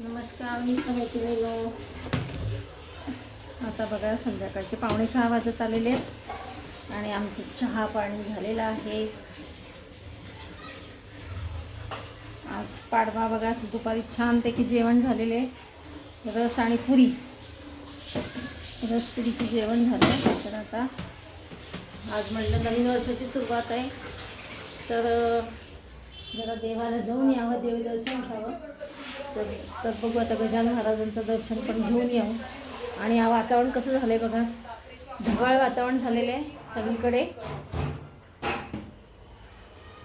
नमस्कार मी मैत्रिणीनो आता बघा संध्याकाळचे पावणे सहा वाजत आलेले आहेत आणि आमचं चहा पाणी झालेलं आहे. आज पाडवा बघा दुपारी छानपैकी जेवण झालेले रस आणि पुरी. रस पुरीचं जेवण झालं. तर आता आज म्हटलं नवीन वर्षाची सुरुवात आहे. तर जरा देवाला जाऊन यावं देवदर्शन घ्यावं तर तर बघू आता गजानन महाराजांचं दर्शन पण घेऊन येऊ. आणि हा वातावरण कसं झालं आहे बघा? ढगाळ वातावरण झालेलं आहे सगळीकडे.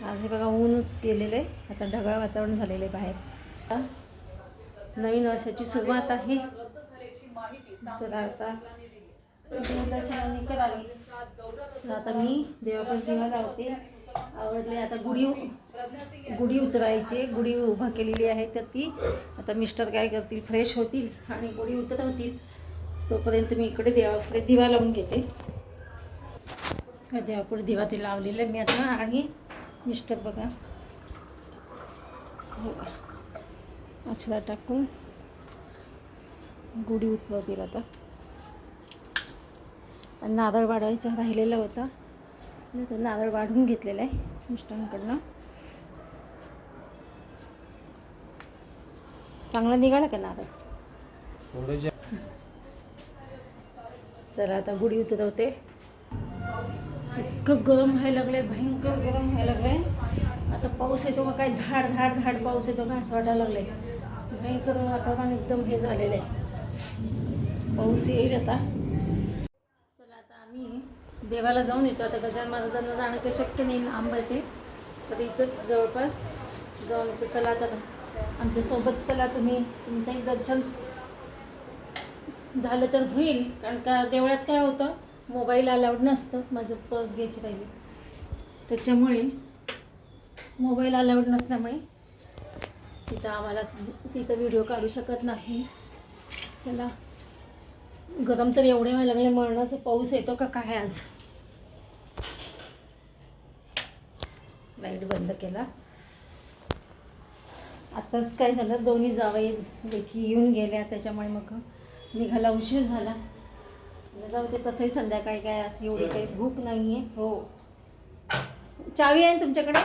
आज हे बघा ऊनच गेलेलं आहे. आता ढगाळ वातावरण झालेलं आहे बाहेर. आता नवीन वर्षाची सुरुवात आहे. तर आता करावी. आता मी देवाकडे दिवा लावते. आवडले. आता गुढी गुढी उतरायची गुढी उभा केलेली आहे तर ती. आता मिस्टर काय करतील फ्रेश होतील आणि गुढी उतरवतील. तोपर्यंत मी इकडे देवापुढे दिवा लावून घेते. देवापुढे दिवा ते लावलेलं मी आता आणि मिस्टर बघा. हो. अक्षरा टाकून गुढी उतरवतील आता. नारळ वाढवायचा राहिलेला होता. मी तो नारळ वाढवून घेतलेला आहे मिस्टरांकडनं. चांगला निघाला का नारळ चला आता गुढी उतरवते. इतकं गरम व्हायला लागलंय भयंकर गरम व्हायला लागलंय. आता पाऊस येतो का काय? धाड धाड धाड पाऊस येतो का असं वाटायला लागलंय. भयंकर वातावरण एकदम हे झालेलं आहे. पाऊस येईल आता. देवाला जाऊन येतो. आता गजानन महाराजांना जाणं काही शक्य नाही आंबा येते तर इथंच जवळपास जाऊन येतो. चला आता आमच्यासोबत चला तुम्ही. तुमचंही दर्शन झालं तर होईल. कारण का देवळात काय होतं? मोबाईल अलाउड नसतं. माझं पर्स घ्यायची पाहिजे त्याच्यामुळे मोबाईल अलाउड नसल्यामुळे तिथं आम्हाला तिथं व्हिडिओ काढू शकत नाही. चला. गरम तर एवढे व्हायला लागले मरणाचा पाऊस येतो का काय आज? लाइट बंद केला. आताच काय झालं दोन्ही जावई देखील येऊन गेल्या त्याच्यामुळे मग निघाला उशीर झाला. जाऊ ते तसंही संध्याकाळी काय असं एवढी काही भूक नाही आहे हो. चावी आहे तुमच्याकडे?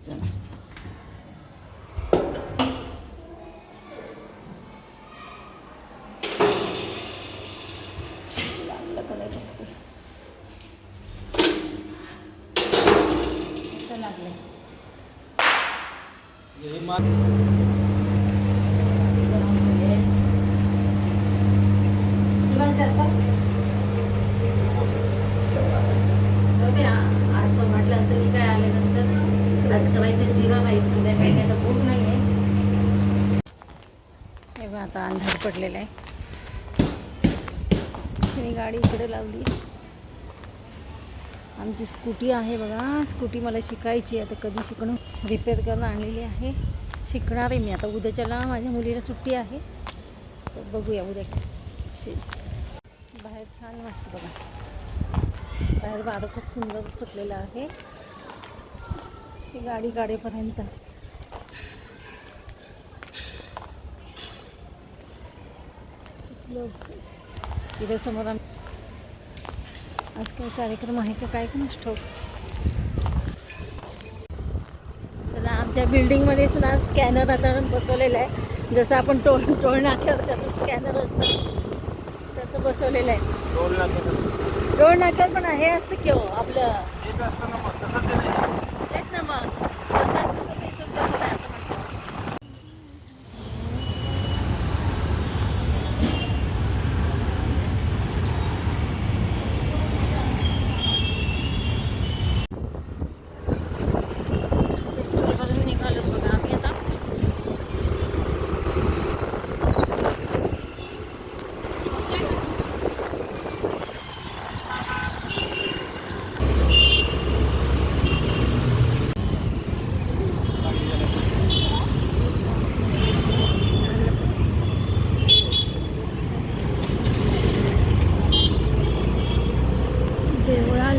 चला लागलं का नाही बघते इथं लागलं हे मा- दिवस जातात जाऊ दे असं म्हटलं तरी काय आल्यानंतर आज करायचं जीवा नाही संध्याकाळी काय आता भूक नाही आहे हे बघा आता अंधार पडलेला आहे. मी गाडी इकडे लावली. आमची स्कूटी आहे बघा. स्कूटी मला शिकायची आहे. आता कधी शिकणं? रिपेअर करून आणलेली आहे. शिकणार आहे मी. आता उद्याच्याला माझ्या मुलीला सुट्टी आहे. तर बघूया उद्या शे बाहेर छान वाटतं बघा. बाहेर वारं खूप सुंदर सुटलेलं आहे. ती गाडी गाडीपर्यंत. इथं समोर आम आज काय कार्यक्रम आहे का? काय कोण ठाऊक चला आमच्या बिल्डिंगमध्ये सुद्धा स्कॅनर आता बसवलेलं आहे. जसं आपण टोल टोल नाक्यावर कसं स्कॅनर असतं. तसं बसवलेलं आहे. टोल टोल नाक्यावर पण हे असतं की हो आपलं.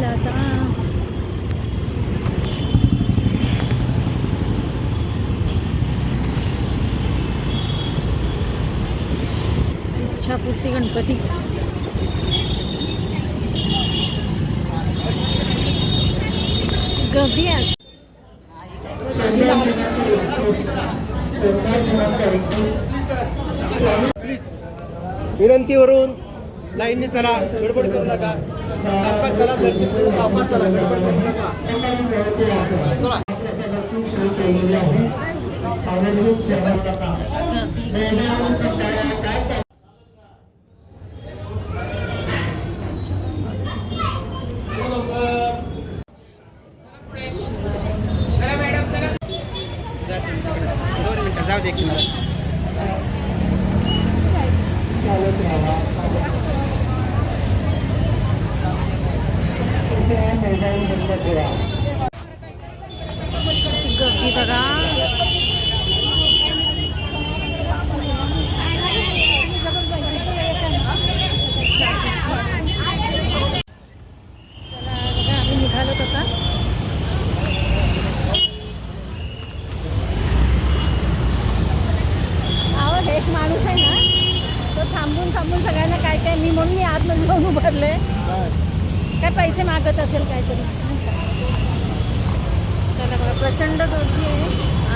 आता. इच्छापूर्ती गणपती. गर्दी आज. विनंतीवरून लाईनने चला गडबड करू नका. सावकाश चला दर्शन करू सावकाश चला गडबड करू नका. चला. दोन मिनिटं जाऊ दे की मला गर्दी बघा आम्ही निघालो एक माणूस आहे ना तो थांबून थांबून सगळ्यांना काय काय मी म्हणून मी आतमध्ये जाऊन उभारले. काय पैसे मागत असेल काहीतरी? चला बघा प्रचंड गर्दी आहे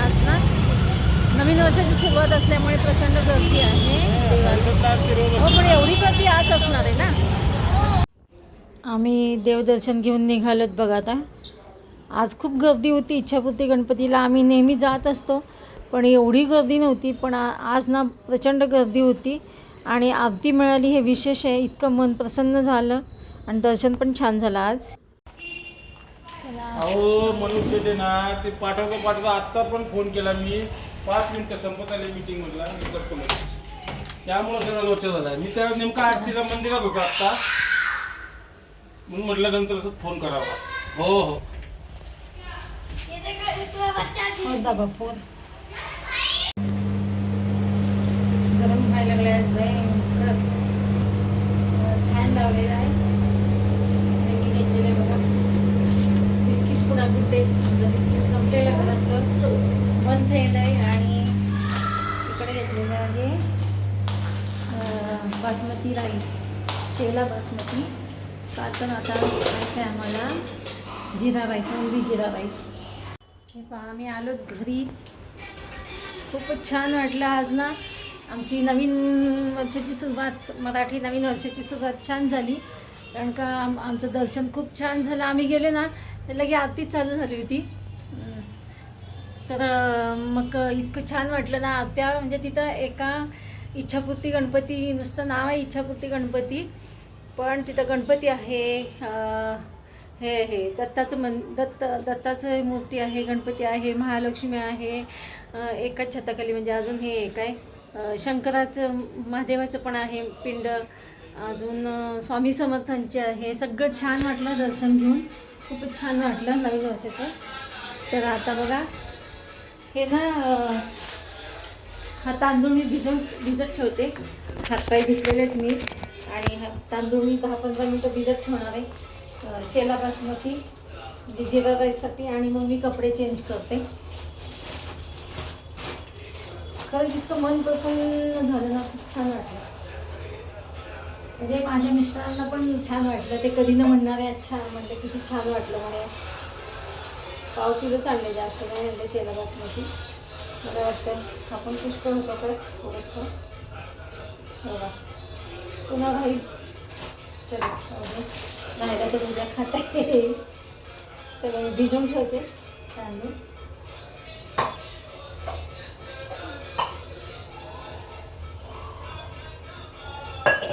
आज ना. नवीन वर्षाची सुरुवात असल्यामुळे प्रचंड गर्दी आहे देवाला. हो पण एवढी गर्दी आज असणार आहे ना? आम्ही देवदर्शन घेऊन निघालोत बघा आता. आज खूप गर्दी होती इच्छापूर्ती गणपतीला. आम्ही नेहमी जात असतो पण एवढी गर्दी नव्हती पण आज ना प्रचंड गर्दी होती. आणि आरती मिळाली हे विशेष आहे. इतकं मन प्रसन्न झालं. आणि दर्शन पण छान झालं आज. चला. अहो मनुष्य ते ना ते पाठवतो पाठवतो आत्ता पण फोन केला मी. पाच मिनिटं संपत आले मीटिंग मधला मी करतो त्यामुळे सगळं लोच झाला. मी त्या नेमका आरतीला मंदिरात होतो आत्ता. म्हणून म्हटलं नंतर फोन करावा. हो हो. हो दाबा फोन. गरम व्हायला लागले आज भयंकर फॅन लावलेला आहे आणि मी घेतलेलं आहे बघा बिस्किट पुन्हा कुठे? जर बिस्किट संपलेलं घरातलं. बंद थंड आहे आणि इकडे घेतलेलं आहे बासमती राईस शेला बासमती. का आता खायचं आहे आम्हाला. Jeera rice only jeera rice. हे पहा आम्ही आलो घरी. खूपच छान वाटलं आज ना. आमची नवीन वर्षाची सुरुवात मराठी नवीन वर्षाची सुरुवात छान झाली. कारण का आम आमचं दर्शन खूप छान झालं. आम्ही गेलो ना तर लगे आरतीच चालू झाली होती. तर मग इतकं छान वाटलं ना आत्या म्हणजे तिथं एका इच्छापूर्ती गणपती नुसतं नाव आहे इच्छापूर्ती गणपती पण तिथं गणपती आहे हे हे दत्ताचं मन दत्त दत्ताचं मूर्ती आहे गणपती आहे महालक्ष्मी आहे एकाच छताखाली म्हणजे अजून हे एक आहे. शंकराचं महादेवाचं पण आहे पिंड. अजून स्वामी समर्थांचे आहे. सगळं छान वाटलं दर्शन घेऊन. खूपच छान वाटलं नवीन वर्षाचं. तर आता बघा हे ना हा तांदूळ मी भिजत भिजत ठेवते. हातपाय घेतलेले आहेत मी. आणि हा तांदूळ मी दहा पंधरा मिनटं भिजत ठेवणार आहे. शेला बासमती जिजेबाबाईसाठी जिरा राईससाठी आणि मग मी कपडे चेंज करते. खरंच इतकं मन प्रसन्न झालं ना. खूप छान वाटलं. म्हणजे माझ्या मिस्टरांना पण छान वाटलं. ते कधी न म्हणणारे अच्छा म्हणलं किती छान वाटलं मला पाव किलो चालले जास्त नाही म्हणले शेला मला वाटतं आपण पुष्कळ होतो तर थोडंसं. बघा. पुन्हा भाई चलो राहिला तर उद्या खाता. येईल चला भिजून भिजवून ठेवते. तांदूळ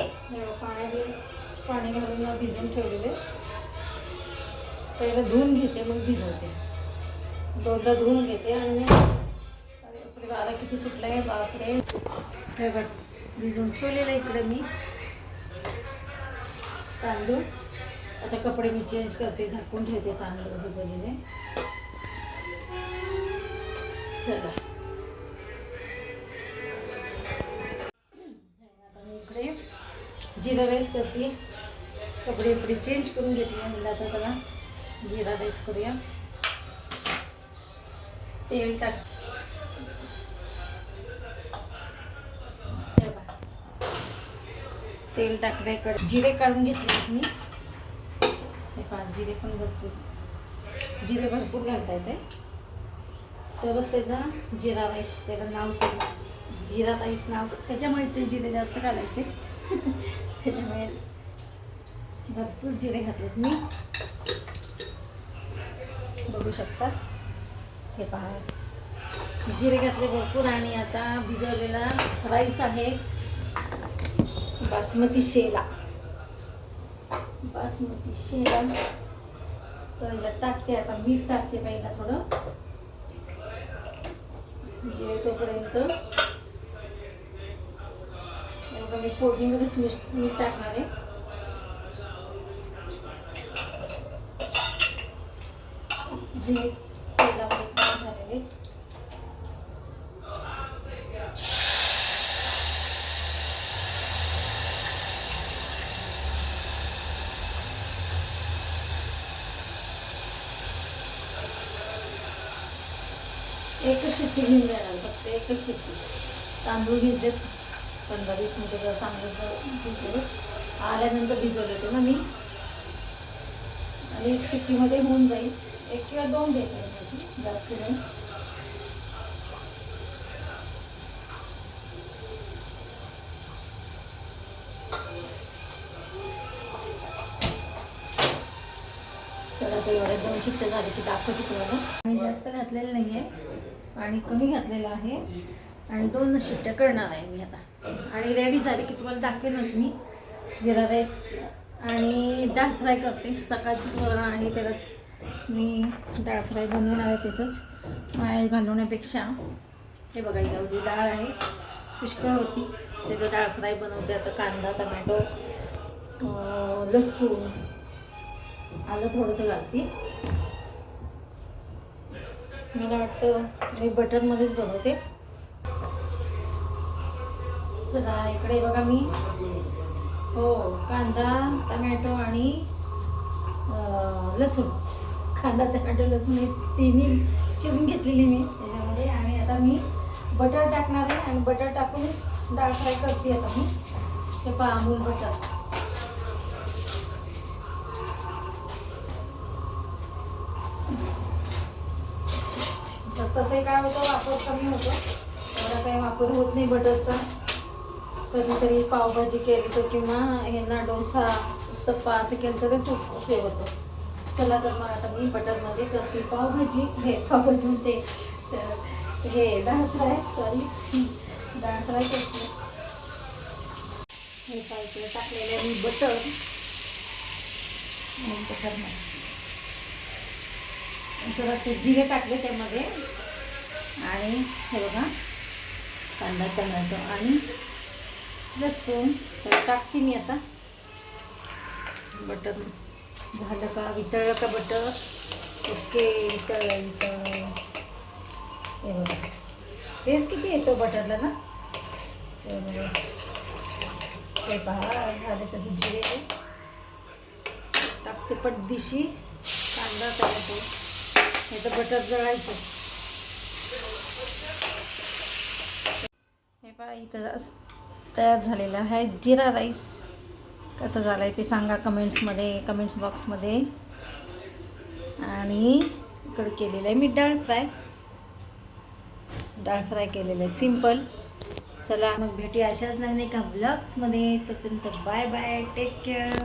पाण्याने पाणी घालून ना भिजवून ठेवलेले. पहिलं धुवून घेते मग भिजवते. दोनदा धुवून घेते आणि मग वारा किती सुटला आहे बापरे. हे बघ भिजवून ठेवलेलं इकडे मी. तांदूळ. आता कपडे मी चेंज करते झाकून ठेवते तांदूळ भिजवलेले. चला. जिरा राईस करते. कपडे कपडे चेंज करून घेतले म्हणलं आता सगळा. जिरा राईस करूया. तेल टाक. तेल बघा. तेल जिरे काढून घेतले मी. हे पहा जिरे पण भरपूर जिरे भरपूर घालता येते तरच त्याचा जिरा राईस त्याला नाव जिरा राईस नाव त्याच्यामुळेच ते जिरे जास्त घालायचे. त्याच्यामुळे भरपूर जिरे घातलेत मी. बघू शकता हे पहा. जिरे घातले भरपूर आणि आता भिजवलेला राईस आहे. बासमती शेला. बासमती शेला. तर याला टाकते आता मीठ टाकते पहिला थोडं. जिरे तोपर्यंत. बघा मी फोडणीमध्येच मीठ मीठ टाकणार आहे. जिरे तेलामध्ये फ्राय झालेले. एकच शिट्टी घेऊन जाणार फक्त एकच शेती तांदूळ घेतले पंधरा वीस मिनटं जर चांगलं आल्यानंतर भिजवले होते ना मी. आणि एक शिट्टीमध्ये होऊन जाईल. एक किंवा दोन घ्यायचे जास्त नाही. चला ते एवढ्या दोन शिट्ट्या झाले की दाखवते तुम्हाला. आणि जास्त घातलेलं नाही आहे पाणी कमी घातलेलं आहे. आणि दोन शिट्ट्या करणार आहे मी आता. आणि रेडी झाली की तुम्हाला दाखवेनच मी. जिरा राईस आणि डाळ फ्राय करते. सकाळचंच वरण आहे त्यालाच मी डाळ फ्राय बनवणार आहे त्याचंच. माय घालवण्यापेक्षा. हे बघा एवढी डाळ आहे. पुष्कळ होती. त्याचं डाळ फ्राय बनवते. आता कांदा टमॅटो लसूण आलं थोडंसं घालते. मला वाटतं मी बटरमध्येच बनवते. चला इकडे बघा मी. हो कांदा टमॅटो आणि लसूण. कांदा टमॅटो लसूण हे तिन्ही चिरून घेतलेली मी त्याच्यामध्ये आणि आता मी बटर टाकणार आहे आणि बटर टाकूनच डाळ फ्राय करते आता मी. हे पहा अमूल बटर. तर तसे काय होतं वापर कमी होतो. एवढा काही वापर होत नाही बटरचा. कधीतरी पावभाजी केली तर किंवा ह्यांना डोसा उत्तप्पा असं केलं तरच उपयोग होतो. चला तर मग आता मी बटरमध्ये करते पावभाजी. हे पावभाजी म्हणते तर हे डाळ फ्राय सॉरी डाळ फ्राय करते. हे पाहिजे टाकलेलं आहे मी बटर. बटर नाही जरा ते जिरे टाकले त्यामध्ये. आणि हे बघा कांदा टमॅटो आणि लसूण तर टाकते मी आता. बटर झालं का? वितळलं का बटर? ओके वितळलं वितळलं. हे बघा. टेस्ट किती येतो बटरला ना? ते बघा. हे पहा झाले तर जिरे टाकते पटदिशी कांदा टमॅटो हे तर बटर जळायचं. हे पहा इथं असं तयार झालेला आहे. जिरा राईस कसं झालं आहे ते सांगा कमेंट्समध्ये कमेंट्स बॉक्समध्ये आणि इकडे केलेलं आहे मी डाळ फ्राय. डाळ फ्राय केलेलं आहे. सिंपल चला मग भेटूया अशाच नवीन एका ब्लॉग्समध्ये तोपर्यंत बाय बाय टेक केअर